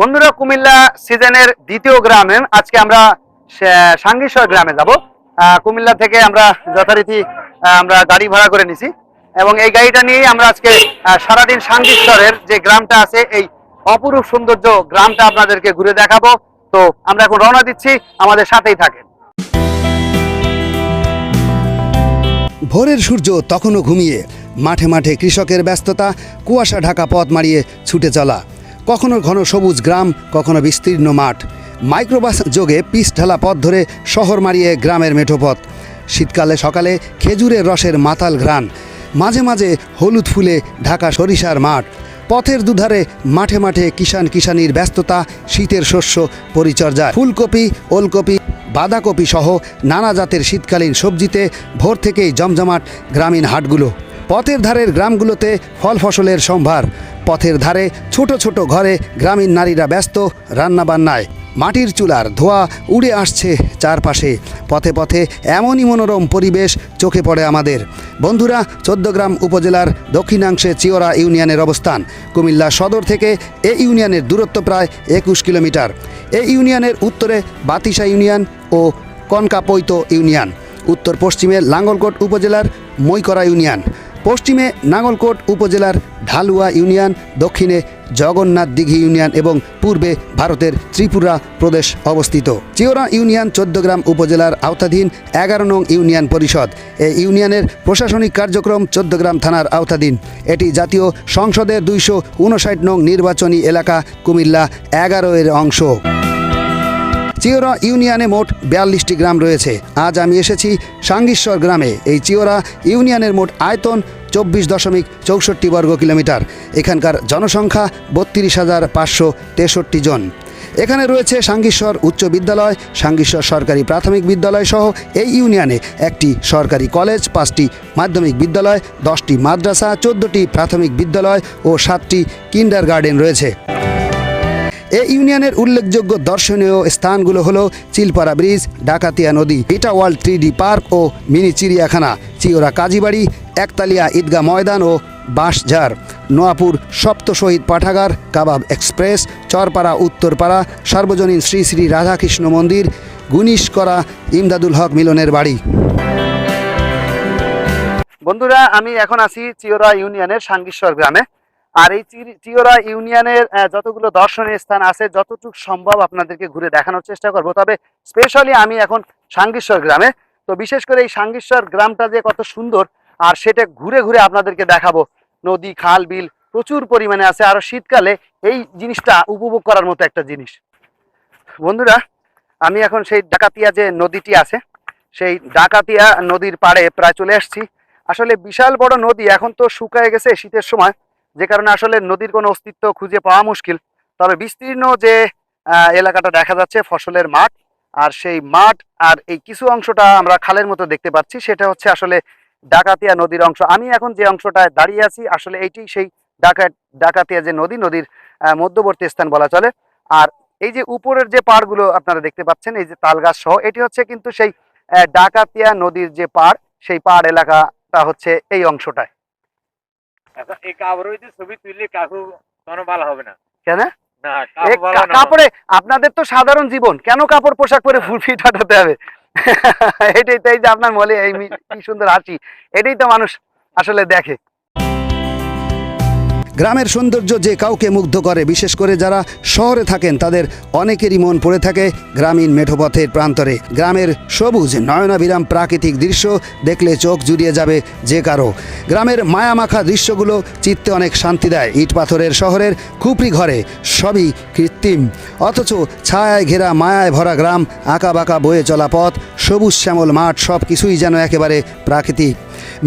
বন্ধুরা, কুমিল্লা সিজনের দ্বিতীয় গ্রামে আজকে আমরা সাঙ্গেশ্বর গ্রামে যাব। কুমিল্লা থেকে আমরা যথারীতি আমরা গাড়ি ভাড়া করে নিছি। এবং এই গাড়িটা নিয়েই আমরা আজকে সারাদিন সাঙ্গেশ্বরের যে গ্রামটা আছে, এই অপরূপ সৌন্দর্য গ্রামটা আপনাদেরকে ঘুরে দেখাবো। তো আমরা এখন রওনা দিচ্ছি, আমাদের সাথেই থাকেন। ভোরের সূর্য তখনও ঘুমিয়ে, মাঠে মাঠে কৃষকের ব্যস্ততা, কুয়াশা ঢাকা পথ মারিয়ে ছুটে চলা। কখনো ঘন সবুজ গ্রাম, কখনো বিস্তীর্ণ মাঠ। মাইক্রোবাস যোগে পিচ ঢালা পথ ধরে শহর মারিয়ে গ্রামের মেঠোপথ। শীতকালে সকালে খেজুরের রসের মাতাল ঘ্রাণ। মাঝে মাঝে হলুদ ফুলে ঢাকা সরিষার মাঠ। পথের দুধারে মাঠে মাঠে কিষান কিষানির ব্যস্ততা, শীতের শস্য পরিচর্যা। ফুলকপি, ওলকপি, বাঁধাকপি সহ নানা জাতের শীতকালীন সবজিতে ভোর থেকেই জমজমাট গ্রামীণ হাটগুলো। পথের ধারের গ্রামগুলোতে ফল ফসলের সম্ভার। পথের ধারে ছোট ছোট ঘরে গ্রামীণ নারীরা ব্যস্ত রান্নাবান্নায়। মাটির চুলার ধোয়া উড়ে আসছে চারপাশে। পথে পথে এমনই মনোরম পরিবেশ চোখে পড়ে আমাদের। বন্ধুরা, চোদ্দগ্রাম উপজেলার দক্ষিণাংশে চিওরা ইউনিয়নের অবস্থান। কুমিল্লা সদর থেকে এ ইউনিয়নের দূরত্ব প্রায় একুশ কিলোমিটার। এ ইউনিয়নের উত্তরে বাতিসা ইউনিয়ন ও কনকাপৈত ইউনিয়ন। উত্তর পশ্চিমে লাঙ্গলকোট উপজেলার মৈকরা ইউনিয়ন। পশ্চিমে নাঙ্গলকোট উপজেলার ঢালুয়া ইউনিয়ন, দক্ষিণে জগন্নাথ দিঘি ইউনিয়ন এবং পূর্বে ভারতের ত্রিপুরা প্রদেশ অবস্থিত। চিওরা ইউনিয়ন চোদ্দগ্রাম উপজেলার আওতাধীন এগারো নং ইউনিয়ন পরিষদ। এই ইউনিয়নের প্রশাসনিক কার্যক্রম চোদ্দগ্রাম থানার আওতাধীন। এটি জাতীয় সংসদের দুইশো উনষাট নং নির্বাচনী এলাকা কুমিল্লা এগারো এর অংশ। চিওরা ইউনিয়নে মোট বিয়াল্লিশটি গ্রাম রয়েছে। আজ আমি এসেছি সাঙ্গীশ্বর গ্রামে। এই চিওরা ইউনিয়নের মোট আয়তন চব্বিশ দশমিক চৌষট্টি বর্গ কিলোমিটার। এখানকার জনসংখ্যা বত্রিশ হাজার পাঁচশো তেষট্টি জন। এখানে রয়েছে সাঙ্গীশ্বর উচ্চ বিদ্যালয়, সাঙ্গীশ্বর সরকারি প্রাথমিক বিদ্যালয় সহ এই ইউনিয়নে একটি সরকারি কলেজ, পাঁচটি মাধ্যমিক বিদ্যালয়, দশটি মাদ্রাসা, চোদ্দোটি প্রাথমিক বিদ্যালয় ও সাতটি কিন্ডার গার্ডেন রয়েছে। এ ইউনিয়নের উল্লেখযোগ্য দর্শনীয় স্থানগুলো হলো চিলপাড়া ব্রিজ, ডাকাতিয়া নদী ইটা ওয়ার্ল্ড থ্রি ডি পার্ক ও মিনি চিড়িয়াখানা, চিওরা কাজীবাড়ি, একতালিয়া ঈদগাহ ময়দান ও বাঁশঝাড়, নোয়াপুর সপ্ত শহীদ পাঠাগার, কাবাব এক্সপ্রেস, চরপাড়া, উত্তরপাড়া, সার্বজনীন শ্রী শ্রী রাধাকৃষ্ণ মন্দির গুনিশ করা ইমদাদুল হক মিলনের বাড়ি। বন্ধুরা, আমি এখন আছি চিওরা ইউনিয়নের সাঙ্গীশ্বর গ্রামে। আর এই চিওরা ইউনিয়নের যতগুলো দর্শনীয় স্থান আছে, যতটুকু সম্ভব আপনাদেরকে ঘুরে দেখানোর চেষ্টা করব। তবে স্পেশালি আমি এখন সাঙ্গীশ্বর গ্রামে। তো বিশেষ করে এই সাঙ্গীশ্বর গ্রামটা যে কত সুন্দর, আর সেটা ঘুরে ঘুরে আপনাদেরকে দেখাবো। নদী, খাল, বিল প্রচুর পরিমাণে আছে, আর শীতকালে এই জিনিসটা উপভোগ করার মতো একটা জিনিস। বন্ধুরা, আমি এখন সেই ডাকাতিয়া যে নদীটি আছে, সেই ডাকাতিয়া নদীর পাড়ে প্রায় চলে আসছি। আসলে বিশাল বড় নদী, এখন তো শুকায় গেছে শীতের সময়। যে কারণে আসলে নদীর কোনো অস্তিত্ব খুঁজে পাওয়া মুশকিল। তবে বিস্তীর্ণ যে এলাকাটা দেখা যাচ্ছে ফসলের মাঠ, আর সেই মাঠ আর এই কিছু অংশটা আমরা খালের মতো দেখতে পাচ্ছি। সেটা হচ্ছে আসলে ডাকাতিয়া নদীর অংশ। আমি এখন যে অংশটায় দাঁড়িয়ে আছি, আসলে এইটি সেই ডাকাত ডাকাতিয়া যে নদী, নদীর মধ্যবর্তী স্থান বলা চলে। আর এই যে উপরের যে পাড়গুলো আপনারা দেখতে পাচ্ছেন, এই যে তালগাছ সহ, এটি হচ্ছে কিন্তু সেই ডাকাতিয়া নদীর যে পাড়, সেই পাড় এলাকাটা হচ্ছে এই অংশটায়। এই কাপড় ছবি তুললে কাকু কোনো ভালো হবে না। কেন? না এ কাকু ভালো কা- না। কাপড়ে আপনাদের তো সাধারণ জীবন কেন কাপড় পোশাক পরে ফুল ফিট হাঁটাতে হবে? এটাই তাই যে আপনার মলে এই কি সুন্দর হাসি এটাই তো মানুষ আসলে দেখে। গ্রামের সৌন্দর্য যে কাউকে মুগ্ধ করে, বিশেষ করে যারা শহরে থাকেন, তাদের অনেকেরই মন পড়ে থাকে গ্রামীণ মেঠোপথের প্রান্তরে। গ্রামের সবুজ নয়নাবিরাম প্রাকৃতিক দৃশ্য দেখলে চোখ জুড়িয়ে যাবে যে কারও। গ্রামের মায়ামাখা দৃশ্যগুলো চিত্তে অনেক শান্তি দেয়। ইট পাথরের শহরের খুপড়ি ঘরে সবই কৃত্রিম। অথচ ছায়ায় ঘেরা, মায়ায় ভরা গ্রাম আঁকা বাঁকা বয়ে চলা পথ, সবুজ শ্যামল মাঠ সব কিছুই যেন একেবারে প্রাকৃতিক।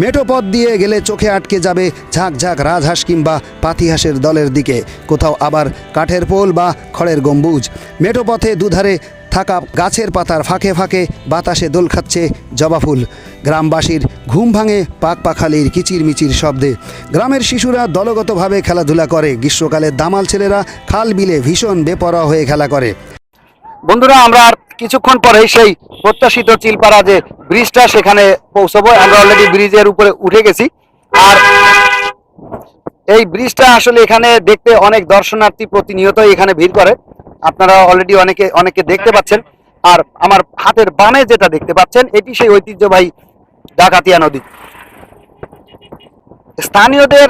মেঠো পথ দিয়ে গেলে চোখে আটকে যাবে ঝাঁক ঝাঁক রাজহাঁস কিংবা পাতিহাঁসের দলের দিকে। কোথাও আবার কাঠের পোল বা খড়ের গম্বুজ। মেঠো পথে দুধারে থাকা গাছের পাতার ফাঁকে ফাঁকে বাতাসে দোল খাচ্ছে জবা ফুল। গ্রামবাসীর ঘুম ভাঙে পাক পাখালির কিচির মিচির শব্দে। গ্রামের শিশুরা দলগতভাবে খেলাধুলা করে। গ্রীষ্মকালে দামাল ছেলেরা খাল বিলে ভীষণ বেপরোয়া হয়ে খেলা করে। বন্ধুরা, আমরা কিছুক্ষণ পরেই সেই প্রত্যাশিত চিলপাড়া যে ব্রিজটা সেখানে পৌঁছবো। আমরা অলরেডি ব্রিজের উপরে উঠে গেছি। আর এই ব্রিজটা আসলে এখানে দেখতে অনেক দর্শনার্থী প্রতিনিয়ত এখানে ভিড় করে। আপনারা অলরেডি অনেকে অনেকে দেখতে পাচ্ছেন। আর আমার হাতের বামে যেটা দেখতে পাচ্ছেন, এটি সেই ঐতিহ্যবাহী ডাকাতিয়া নদী। স্থানীয়দের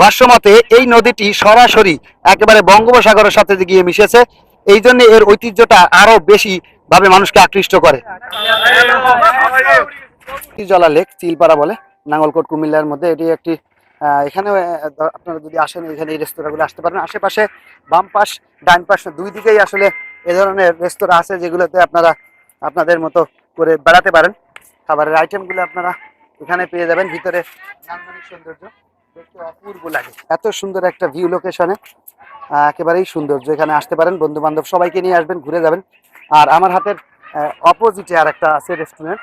ভাষ্যমতে এই নদীটি সরাসরি একেবারে বঙ্গোপসাগরের সাথে গিয়ে মিশেছে। এই জন্য এর ঐতিহ্যটা আরও বেশি ভাবে মানুষকে আকৃষ্ট করে। জলা লেক চিলপাড়া বলে, নাঙ্গলকোট, কুমিল্লার মধ্যে। এটি একটি এখানে আপনারা যদি আসেন, এখানে এই রেস্তোরাঁগুলো আসতে পারেন। আশেপাশে বাম পাশ, ডান পাশ, দুই দিকেই আসলে এ ধরনের রেস্তোরাঁ আছে, যেগুলোতে আপনারা আপনাদের মতো করে বেড়াতে পারেন। খাবারের আইটেমগুলো আপনারা এখানে পেয়ে যাবেন। ভিতরে নান্দনিক সৌন্দর্য, দেখতে অপূর্ব লাগে। এত সুন্দর একটা ভিউ লোকেশনে একেবারেই সৌন্দর্য। এখানে আসতে পারেন বন্ধু বান্ধব সবাইকে নিয়ে আসবেন, ঘুরে যাবেন। আর আমার হাতের অপোজিটে আর একটা আছে রেস্টুরেন্ট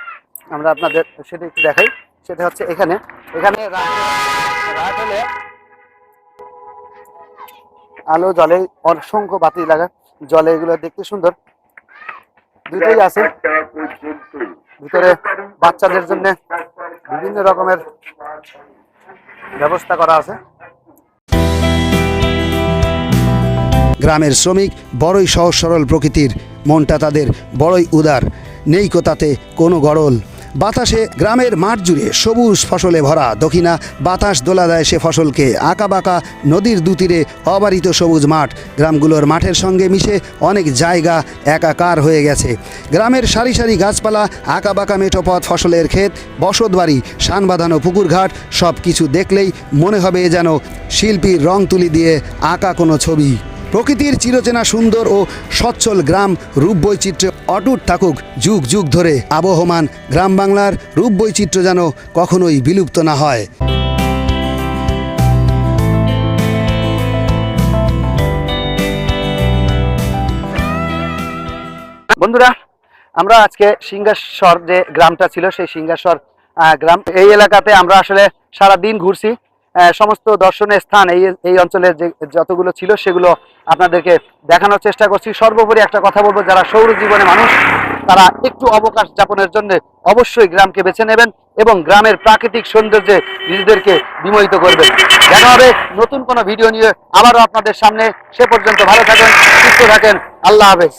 আমরা আপনাদের সেটা একটু দেখাই। সেটা হচ্ছে এখানে। এখানে আলো, জলে অসংখ্য বাতি লাগা। জলে এগুলো দেখতে সুন্দর। দুটোই আছে। ভিতরে বাচ্চাদের জন্য বিভিন্ন রকমের ব্যবস্থা করা আছে। গ্রামের শ্রমিক বড়ই সহজ সরল প্রকৃতির, মনটা তাদের বড়ই উদার নেই কোথাতে কোনো গড়ল। বাতাসে গ্রামের মাঠ জুড়ে সবুজ ফসলে ভরা, দক্ষিণা বাতাস দোলা দেয় সে ফসলকে, আঁকা বাঁকা নদীর দুতীরে অবারিত সবুজ মাঠ। গ্রামগুলোর মাঠের সঙ্গে মিশে অনেক জায়গা একাকার হয়ে গেছে। গ্রামের সারি সারি গাছপালা, আঁকা বাঁকা মেঠোপথ ফসলের ক্ষেত, বসতবাড়ি শান বাঁধানো পুকুরঘাট সব কিছু দেখলেই মনে হবে যেন শিল্পীর রং তুলি দিয়ে আঁকা কোনো ছবি। প্রকৃতির চিরচেনা সুন্দর ও সচ্ছল গ্রাম রূপবৈচিত্র্য অটুট থাকুক যুগ যুগ ধরে আবহমান গ্রাম বাংলার রূপবৈচিত্র্য যেন কখনোই বিলুপ্ত না হয়। বন্ধুরা, আমরা আজকে সিংহাসর যে গ্রামটা ছিল, সেই সিংহাসর গ্রাম, এই এলাকাতে আমরা আসলে সারা দিন ঘুরছি। সমস্ত দর্শনীয় স্থান এই এই অঞ্চলের যে যতগুলো ছিল সেগুলো আপনাদেরকে দেখানোর চেষ্টা করছি। সর্বোপরি একটা কথা বলব, যারা সৌর জীবনে মানুষ, তারা একটু অবকাশ যাপনের জন্য অবশ্যই গ্রামকে বেছে নেবেন এবং গ্রামের প্রাকৃতিক সৌন্দর্যে নিজেদেরকে বিমোহিত করবেন। দেখা হবে নতুন কোনো ভিডিও নিয়ে। আবারও আপনাদের সামনে। সে পর্যন্ত ভালো থাকেন, সুস্থ থাকেন। আল্লাহ হাফেজ।